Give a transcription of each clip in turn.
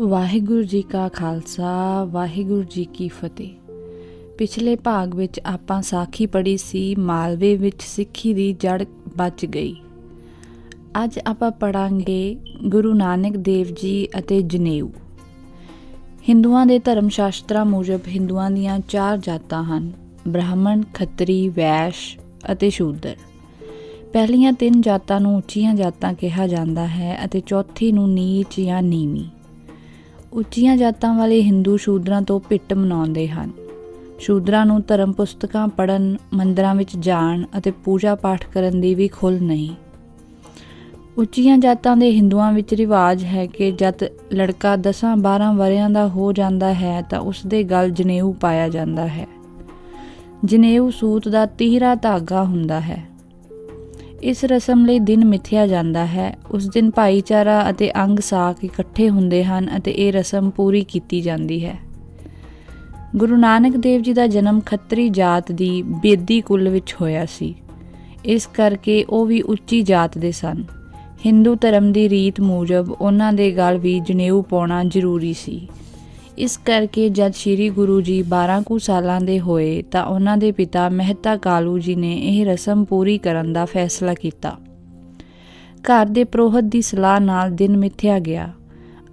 ਵਾਹਿਗੁਰੂ ਜੀ ਕਾ ਖਾਲਸਾ, ਵਾਹਿਗੁਰੂ ਜੀ ਕੀ ਫਤਿਹ। ਪਿਛਲੇ ਭਾਗ ਵਿੱਚ ਆਪਾਂ ਸਾਖੀ ਪੜ੍ਹੀ ਸੀ, ਮਾਲਵੇ ਵਿੱਚ ਸਿੱਖੀ ਦੀ ਜੜ ਬਚ ਗਈ। ਅੱਜ ਆਪਾਂ ਪੜਾਂਗੇ ਗੁਰੂ ਨਾਨਕ ਦੇਵ ਜੀ ਅਤੇ ਜਨੇਊ। ਹਿੰਦੂਆਂ ਦੇ ਧਰਮ ਸ਼ਾਸਤਰਾਂ ਮੁਜਬ ਹਿੰਦੂਆਂ ਦੀਆਂ ਚਾਰ ਜਾਤਾਂ ਹਨ, ਬ੍ਰਾਹਮਣ, ਖੱਤਰੀ, ਵੈਸ਼ ਅਤੇ ਸ਼ੂਦਰ। ਪਹਿਲੀਆਂ ਤਿੰਨ ਜਾਤਾਂ ਨੂੰ ਉੱਚੀਆਂ ਜਾਤਾਂ ਕਿਹਾ ਜਾਂਦਾ ਹੈ ਅਤੇ ਚੌਥੀ ਨੂੰ ਨੀਚ ਜਾਂ ਨੀਵੀਂ। ਉੱਚੀਆਂ ਜਾਤਾਂ ਵਾਲੇ ਹਿੰਦੂ ਸ਼ੂਦਰਾਂ ਤੋਂ ਭਿੱਟ ਮਨਾਉਂਦੇ ਹਨ। ਸ਼ੂਦਰਾਂ ਨੂੰ ਧਰਮ ਪੁਸਤਕਾਂ ਪੜ੍ਹਨ, ਮੰਦਰਾਂ ਵਿੱਚ ਜਾਣ ਅਤੇ ਪੂਜਾ ਪਾਠ ਕਰਨ ਦੀ ਵੀ ਖੁੱਲ੍ਹ ਨਹੀਂ। ਉੱਚੀਆਂ ਜਾਤਾਂ ਦੇ ਹਿੰਦੂਆਂ ਵਿੱਚ ਰਿਵਾਜ ਹੈ ਕਿ ਜਦ ਲੜਕਾ 10-12 ਵਰਿਆਂ ਦਾ ਹੋ ਜਾਂਦਾ ਹੈ ਤਾਂ ਉਸ ਦੇ ਗਲ ਜਨੇਊ ਪਾਇਆ ਜਾਂਦਾ ਹੈ। ਜਨੇਊ ਸੂਤ ਦਾ ਤੀਹਰਾ ਧਾਗਾ ਹੁੰਦਾ ਹੈ। ਇਸ ਰਸਮ ਲਈ ਦਿਨ ਮਿਥਿਆ ਜਾਂਦਾ ਹੈ। ਉਸ ਦਿਨ ਭਾਈਚਾਰਾ ਅਤੇ ਅੰਗ ਸਾਕ ਇਕੱਠੇ ਹੁੰਦੇ ਹਨ ਅਤੇ ਇਹ ਰਸਮ ਪੂਰੀ ਕੀਤੀ ਜਾਂਦੀ ਹੈ। ਗੁਰੂ ਨਾਨਕ ਦੇਵ ਜੀ ਦਾ ਜਨਮ ਖੱਤਰੀ ਜਾਤ ਦੀ ਬੇਦੀ ਕੁੱਲ ਵਿੱਚ ਹੋਇਆ ਸੀ। ਇਸ ਕਰਕੇ ਉਹ ਵੀ ਉੱਚੀ ਜਾਤ ਦੇ ਸਨ। ਹਿੰਦੂ ਧਰਮ ਦੀ ਰੀਤ ਮੁਜਬ ਉਹਨਾਂ ਦੇ ਗਲ ਵੀ ਜਨੇਊ ਪਾਉਣਾ ਜ਼ਰੂਰੀ ਸੀ। ਇਸ ਕਰਕੇ ਜਦ ਸ੍ਰੀ ਗੁਰੂ ਜੀ 12 ਕੁ ਸਾਲਾਂ ਦੇ ਹੋਏ ਤਾਂ ਉਹਨਾਂ ਦੇ ਪਿਤਾ ਮਹਿਤਾ ਕਾਲੂ ਜੀ ਨੇ ਇਹ ਰਸਮ ਪੂਰੀ ਕਰਨ ਦਾ ਫੈਸਲਾ ਕੀਤਾ। ਘਰ ਦੇ ਪ੍ਰੋਹਤ ਦੀ ਸਲਾਹ ਨਾਲ ਦਿਨ ਮਿੱਥਿਆ ਗਿਆ।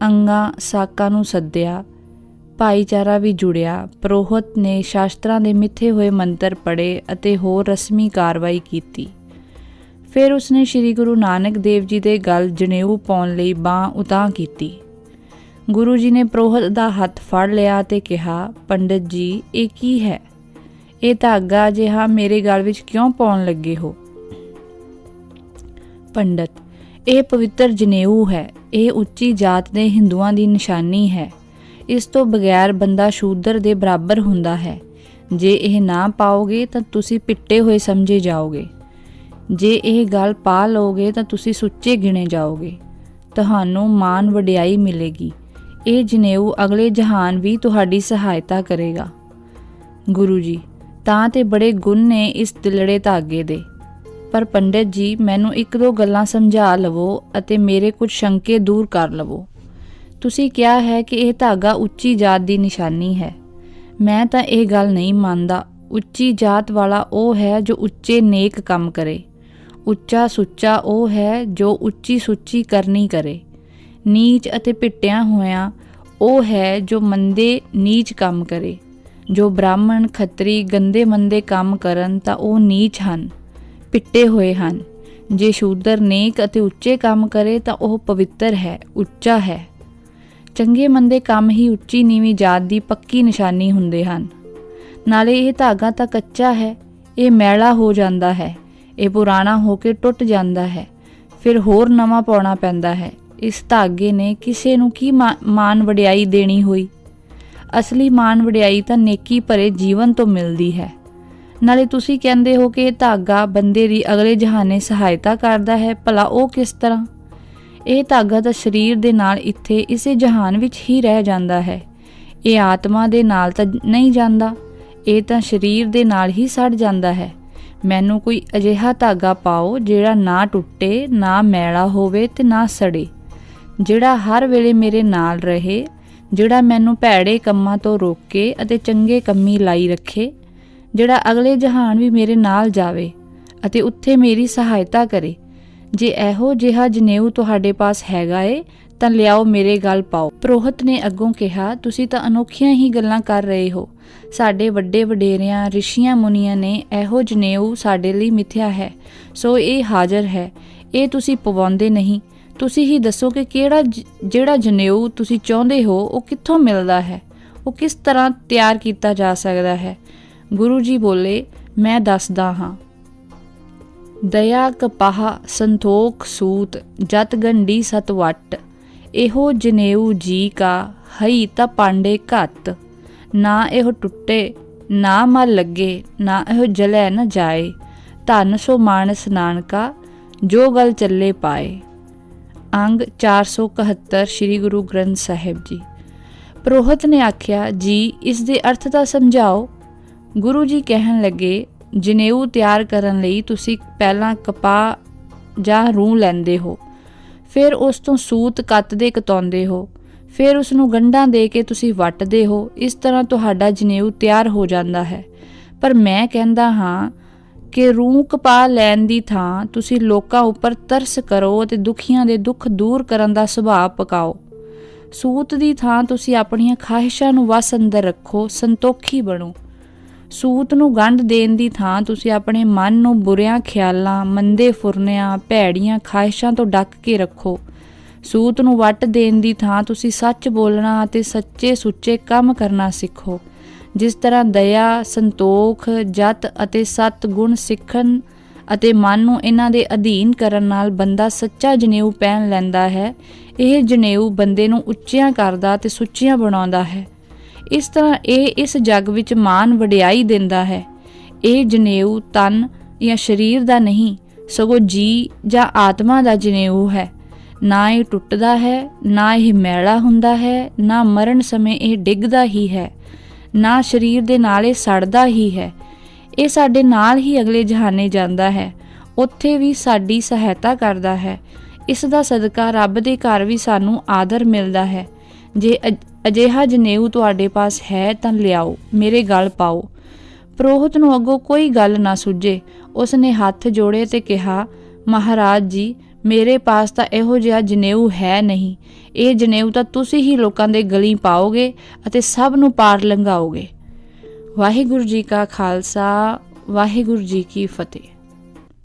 ਅੰਗਾ ਸਾਕਾਂ ਨੂੰ ਸੱਦਿਆ। ਭਾਈਚਾਰਾ ਵੀ ਜੁੜਿਆ। ਪ੍ਰੋਹਤ ਨੇ ਸ਼ਾਸਤਰਾਂ ਦੇ ਮਿੱਥੇ ਹੋਏ ਮੰਤਰ ਪੜ੍ਹੇ ਅਤੇ ਹੋਰ ਰਸਮੀ ਕਾਰਵਾਈ ਕੀਤੀ। ਫਿਰ ਉਸਨੇ ਸ੍ਰੀ ਗੁਰੂ ਨਾਨਕ ਦੇਵ ਜੀ ਦੇ ਗਲ ਜਨੇਊ ਪਾਉਣ ਲਈ ਬਾਹ ਉਤਾਂ ਕੀਤੀ। ਗੁਰੂ ਜੀ ਨੇ ਪ੍ਰੋਹਤ ਦਾ ਹੱਥ ਫੜ ਲਿਆ ਤੇ ਕਿਹਾ, ਪੰਡਤ ਜੀ, ਇਹ ਕੀ ਹੈ? ਇਹ ਧਾਗਾ ਜਿਹਾ ਮੇਰੇ ਗਲ ਵਿੱਚ ਕਿਉਂ ਪਾਉਣ ਲੱਗੇ ਹੋ? ਪੰਡਤ, ਇਹ ਪਵਿੱਤਰ ਜਨੇਊ ਹੈ। ਇਹ ਉੱਚੀ ਜਾਤ ਦੇ ਹਿੰਦੂਆਂ ਦੀ ਨਿਸ਼ਾਨੀ ਹੈ। ਇਸ ਤੋਂ ਬਗੈਰ ਬੰਦਾ ਸ਼ੂਦਰ ਦੇ ਬਰਾਬਰ ਹੁੰਦਾ ਹੈ। ਜੇ ਇਹ ਨਾ ਪਾਓਗੇ ਤਾਂ ਤੁਸੀਂ ਪਿੱਟੇ ਹੋਏ ਸਮਝੇ ਜਾਓਗੇ। ਜੇ ਇਹ ਗੱਲ ਪਾ ਲਓਗੇ ਤਾਂ ਤੁਸੀਂ ਸੁੱਚੇ ਗਿਣੇ ਜਾਓਗੇ। ਤੁਹਾਨੂੰ ਮਾਨ ਵਡਿਆਈ ਮਿਲੇਗੀ। ਇਹ ਜਨੇਊ ਅਗਲੇ ਜਹਾਨ ਵੀ ਤੁਹਾਡੀ ਸਹਾਇਤਾ ਕਰੇਗਾ। ਗੁਰੂ ਜੀ, ਤਾਂ ਤੇ ਬੜੇ ਗੁਣ ਨੇ ਇਸ ਦਿਲੜੇ ਧਾਗੇ ਦੇ। ਪਰ ਪੰਡਿਤ ਜੀ, ਮੈਨੂੰ ਇੱਕ ਦੋ ਗੱਲਾਂ ਸਮਝਾ ਲਵੋ ਅਤੇ ਮੇਰੇ ਕੁਝ ਸ਼ੰਕੇ ਦੂਰ ਕਰ ਲਵੋ। ਤੁਸੀਂ ਕਿਹਾ ਹੈ ਕਿ ਇਹ ਧਾਗਾ ਉੱਚੀ ਜਾਤ ਦੀ ਨਿਸ਼ਾਨੀ ਹੈ। ਮੈਂ ਤਾਂ ਇਹ ਗੱਲ ਨਹੀਂ ਮੰਨਦਾ। ਉੱਚੀ ਜਾਤ ਵਾਲਾ ਉਹ ਹੈ ਜੋ ਉੱਚੇ ਨੇਕ ਕੰਮ ਕਰੇ। ਉੱਚਾ ਸੁੱਚਾ ਉਹ ਹੈ ਜੋ ਉੱਚੀ ਸੁੱਚੀ ਕਰਨੀ ਕਰੇ। ਨੀਚ ਅਤੇ ਪਿੱਟਿਆ ਹੋਇਆ, ਉਹ ਹੈ ਜੋ ਮੰਦੇ ਨੀਚ ਕੰਮ ਕਰੇ। ਜੋ ਬ੍ਰਾਹਮਣ ਖੱਤਰੀ ਗੰਦੇ ਮੰਦੇ ਕੰਮ ਕਰਨ, ਤਾਂ ਉਹ ਨੀਚ ਹਨ, ਪਿੱਟੇ ਹੋਏ ਹਨ। ਜੇ ਸ਼ੂਦਰ ਨੇਕ ਅਤੇ ਉੱਚੇ ਕੰਮ ਕਰੇ, ਤਾਂ ਉਹ ਪਵਿੱਤਰ ਹੈ, ਉੱਚਾ ਹੈ। ਚੰਗੇ ਮੰਦੇ ਕੰਮ ਹੀ ਉੱਚੀ ਨੀਵੀਂ ਜਾਤ ਦੀ ਪੱਕੀ ਨਿਸ਼ਾਨੀ ਹੁੰਦੇ ਹਨ। ਨਾਲੇ ਇਹ ਧਾਗਾ ਤਾਂ ਕੱਚਾ ਹੈ, ਇਹ ਮੈਲਾ ਹੋ ਜਾਂਦਾ ਹੈ, ਇਹ ਪੁਰਾਣਾ ਹੋ ਕੇ ਟੁੱਟ ਜਾਂਦਾ ਹੈ, ਫਿਰ ਹੋਰ ਨਵਾਂ ਪਾਉਣਾ ਪੈਂਦਾ ਹੈ। ਇਸ ਧਾਗੇ ਨੇ ਕਿਸੇ ਨੂੰ ਕੀ ਮਾਨ ਵਡਿਆਈ ਦੇਣੀ ਹੋਈ? ਅਸਲੀ ਮਾਨ ਵਡਿਆਈ ਤਾਂ ਨੇਕੀ ਭਰੇ ਜੀਵਨ ਤੋਂ ਮਿਲਦੀ ਹੈ। ਨਾਲੇ ਤੁਸੀਂ ਕਹਿੰਦੇ ਹੋ ਕਿ ਇਹ ਧਾਗਾ ਬੰਦੇ ਦੀ ਅਗਲੇ ਜਹਾਨੇ ਸਹਾਇਤਾ ਕਰਦਾ ਹੈ, ਭਲਾ ਉਹ ਕਿਸ ਤਰ੍ਹਾਂ? ਇਹ ਧਾਗਾ ਤਾਂ ਸਰੀਰ ਦੇ ਨਾਲ ਇੱਥੇ ਇਸੇ ਜਹਾਨ ਵਿੱਚ ਹੀ ਰਹਿ ਜਾਂਦਾ ਹੈ। ਇਹ ਆਤਮਾ ਦੇ ਨਾਲ ਤਾਂ ਨਹੀਂ ਜਾਂਦਾ, ਇਹ ਤਾਂ ਸਰੀਰ ਦੇ ਨਾਲ ਹੀ ਸੜ ਜਾਂਦਾ ਹੈ। ਮੈਨੂੰ ਕੋਈ ਅਜਿਹਾ ਧਾਗਾ ਪਾਓ ਜਿਹੜਾ ਨਾ ਟੁੱਟੇ, ਨਾ ਮੈਲਾ ਹੋਵੇ ਤੇ ਨਾ ਸੜੇ। ਜਿਹੜਾ ਹਰ ਵੇਲੇ ਮੇਰੇ ਨਾਲ ਰਹੇ, ਜਿਹੜਾ ਮੈਨੂੰ ਭੈੜੇ ਕੰਮਾਂ ਤੋਂ ਰੋਕੇ ਅਤੇ ਚੰਗੇ ਕੰਮੀ ਲਾਈ ਰੱਖੇ, ਜਿਹੜਾ ਅਗਲੇ ਜਹਾਨ ਵੀ ਮੇਰੇ ਨਾਲ ਜਾਵੇ ਅਤੇ ਉੱਥੇ ਮੇਰੀ ਸਹਾਇਤਾ ਕਰੇ। ਜੇ ਇਹੋ ਜਿਹਾ ਜਨੇਊ ਤੁਹਾਡੇ ਪਾਸ ਹੈਗਾ ਏ, ਤਾਂ ਲਿਆਓ ਮੇਰੇ ਗੱਲ ਪਾਓ। ਪ੍ਰੋਹਤ ਨੇ ਅੱਗੋਂ ਕਿਹਾ, ਤੁਸੀਂ ਤਾਂ ਅਨੋਖੀਆਂ ਹੀ ਗੱਲਾਂ ਕਰ ਰਹੇ ਹੋ। ਸਾਡੇ ਵੱਡੇ ਵਡੇਰਿਆਂ, ਰਿਸ਼ੀਆਂ ਮੁਨੀਆਂ ਨੇ ਇਹੋ ਜਨੇਊ ਸਾਡੇ ਲਈ ਮਿਥਿਆ ਹੈ। ਸੋ ਇਹ ਹਾਜ਼ਰ ਹੈ। ਇਹ ਤੁਸੀਂ ਪਵਾਉਂਦੇ ਨਹੀਂ। ਤੁਸੀਂ ਹੀ ਦੱਸੋ ਕਿ ਕਿਹੜਾ ਜਿਹੜਾ ਜਨੇਊ ਤੁਸੀਂ ਚਾਹੁੰਦੇ ਹੋ, ਉਹ ਕਿੱਥੋਂ ਮਿਲਦਾ ਹੈ? ਉਹ ਕਿਸ ਤਰ੍ਹਾਂ ਤਿਆਰ ਕੀਤਾ ਜਾ ਸਕਦਾ ਹੈ? ਗੁਰੂ ਜੀ ਬੋਲੇ, ਮੈਂ ਦੱਸਦਾ ਹਾਂ। ਦਇਆ ਕਪਾਹ ਸੰਤੋਖ ਸੂਤ ਜਤ ਗੰਢੀ ਸਤਵਟ ਇਹੋ ਜਨੇਊ ਜੀ ਕਾ ਹਈ ਤਾਂ ਪਾਂਡੇ ਘੱਤ। ਨਾ ਇਹੋ ਟੁੱਟੇ, ਨਾ ਮਲ ਲੱਗੇ, ਨਾ ਇਹੋ ਜਲੈ ਨਾ ਜਾਏ। ਧਨ ਸੋ ਮਾਨਸ ਨਾਨਕਾ, ਜੋ ਗਲ ਚੱਲੇ ਪਾਏ। ਅੰਗ 471 ਸ੍ਰੀ ਗੁਰੂ ਗ੍ਰੰਥ ਸਾਹਿਬ ਜੀ। ਪ੍ਰੋਹਤ ਨੇ ਆਖਿਆ, ਜੀ, ਇਸ ਦੇ ਅਰਥ ਤਾਂ ਸਮਝਾਓ। ਗੁਰੂ ਜੀ ਕਹਿਣ ਲੱਗੇ, ਜਨੇਊ ਤਿਆਰ ਕਰਨ ਲਈ ਤੁਸੀਂ ਪਹਿਲਾਂ ਕਪਾਹ ਜਾਂ ਰੂਹ ਲੈਂਦੇ ਹੋ। ਫਿਰ ਉਸ ਤੋਂ ਸੂਤ ਕੱਤਦੇ ਕਤਾਉਂਦੇ ਹੋ। ਫਿਰ ਉਸ ਨੂੰ ਗੰਢਾਂ ਦੇ ਕੇ ਤੁਸੀਂ ਵੱਟਦੇ ਹੋ। ਇਸ ਤਰ੍ਹਾਂ ਤੁਹਾਡਾ ਜਨੇਊ ਤਿਆਰ ਹੋ ਜਾਂਦਾ ਹੈ। ਪਰ ਮੈਂ ਕਹਿੰਦਾ ਹਾਂ ਕਿ ਰੂਹ ਕਪਾ ਲੈਣ ਦੀ ਥਾਂ ਤੁਸੀਂ ਲੋਕਾਂ ਉੱਪਰ ਤਰਸ ਕਰੋ ਅਤੇ ਦੁਖੀਆਂ ਦੇ ਦੁੱਖ ਦੂਰ ਕਰਨ ਦਾ ਸੁਭਾਅ ਪਕਾਓ। ਸੂਤ ਦੀ ਥਾਂ ਤੁਸੀਂ ਆਪਣੀਆਂ ਖਾਹਿਸ਼ਾਂ ਨੂੰ ਵਸ ਅੰਦਰ ਰੱਖੋ, ਸੰਤੋਖੀ ਬਣੋ। ਸੂਤ ਨੂੰ ਗੰਢ ਦੇਣ ਦੀ ਥਾਂ ਤੁਸੀਂ ਆਪਣੇ ਮਨ ਨੂੰ ਬੁਰਿਆਂ ਖਿਆਲਾਂ, ਮੰਦੇ ਫੁਰਨਿਆਂ, ਭੈੜੀਆਂ ਖਾਹਿਸ਼ਾਂ ਤੋਂ ਡੱਕ ਕੇ ਰੱਖੋ। ਸੂਤ ਨੂੰ ਵੱਟ ਦੇਣ ਦੀ ਥਾਂ ਤੁਸੀਂ ਸੱਚ ਬੋਲਣਾ ਅਤੇ ਸੱਚੇ ਸੁੱਚੇ ਕੰਮ ਕਰਨਾ ਸਿੱਖੋ। ਜਿਸ ਤਰ੍ਹਾਂ ਦਇਆ, ਸੰਤੋਖ, ਜਤ ਅਤੇ ਸਤ ਗੁਣ ਸਿੱਖਣ ਅਤੇ ਮਨ ਨੂੰ ਇਹਨਾਂ ਦੇ ਅਧੀਨ ਕਰਨ ਨਾਲ ਬੰਦਾ ਸੱਚਾ ਜਨੇਊ ਪਹਿਨ ਲੈਂਦਾ ਹੈ, ਇਹ ਜਨੇਊ ਬੰਦੇ ਨੂੰ ਉੱਚਿਆਂ ਕਰਦਾ ਤੇ ਸੁੱਚੀਆਂ ਬਣਾਉਂਦਾ ਹੈ। ਇਸ ਤਰ੍ਹਾਂ ਇਹ ਇਸ ਜੱਗ ਵਿੱਚ ਮਾਨ ਵਡਿਆਈ ਦਿੰਦਾ ਹੈ। ਇਹ ਜਨੇਊ ਤਨ ਜਾਂ ਸਰੀਰ ਦਾ ਨਹੀਂ, ਸਗੋਂ ਜੀ ਜਾਂ ਆਤਮਾ ਦਾ ਜਨੇਊ ਹੈ। ਨਾ ਇਹ ਟੁੱਟਦਾ ਹੈ, ਨਾ ਇਹ ਮੈਲਾ ਹੁੰਦਾ ਹੈ, ਨਾ ਮਰਨ ਸਮੇਂ ਇਹ ਡਿੱਗਦਾ ਹੀ ਹੈ। ਨਾ ਸਰੀਰ ਦੇ ਨਾਲ ਇਹ ਸੜਦਾ ਹੀ ਹੈ। ਇਹ ਸਾਡੇ ਨਾਲ ਹੀ ਅਗਲੇ ਜਹਾਨੇ ਜਾਂਦਾ ਹੈ। ਉੱਥੇ ਵੀ ਸਾਡੀ ਸਹਾਇਤਾ ਕਰਦਾ ਹੈ। ਇਸ ਦਾ ਸਦਕਾ ਰੱਬ ਦੇ ਘਰ ਵੀ ਸਾਨੂੰ ਆਦਰ ਮਿਲਦਾ ਹੈ। ਜੇ ਅਜ- ਅਜਿਹਾ ਜਨੇਊ ਤੁਹਾਡੇ ਪਾਸ ਹੈ ਤਾਂ ਲਿਆਓ, ਮੇਰੇ ਗਲ ਪਾਓ। ਪ੍ਰੋਹਤ ਨੂੰ ਅੱਗੋਂ ਕੋਈ ਗੱਲ ਨਾ ਸੁਝੇ। ਉਸ ਨੇ ਹੱਥ ਜੋੜੇ ਤੇ ਕਿਹਾ, ਮਹਾਰਾਜ ਜੀ ਮੇਰੇ ਪਾਸ ਤਾਂ ਇਹੋ ਜਿਹਾ ਜਨੇਊ ਹੈ ਨਹੀਂ। ਇਹ ਜਨੇਊ ਤਾਂ ਤੁਸੀਂ ਹੀ ਲੋਕਾਂ ਦੇ ਗਲੀ ਪਾਓਗੇ ਅਤੇ ਸਭ ਨੂੰ ਪਾਰ ਲੰਘਾਓਗੇ। ਵਾਹਿਗੁਰੂ ਜੀ ਕਾ ਖਾਲਸਾ, ਵਾਹਿਗੁਰੂ ਜੀ ਕੀ ਫਤਿਹ।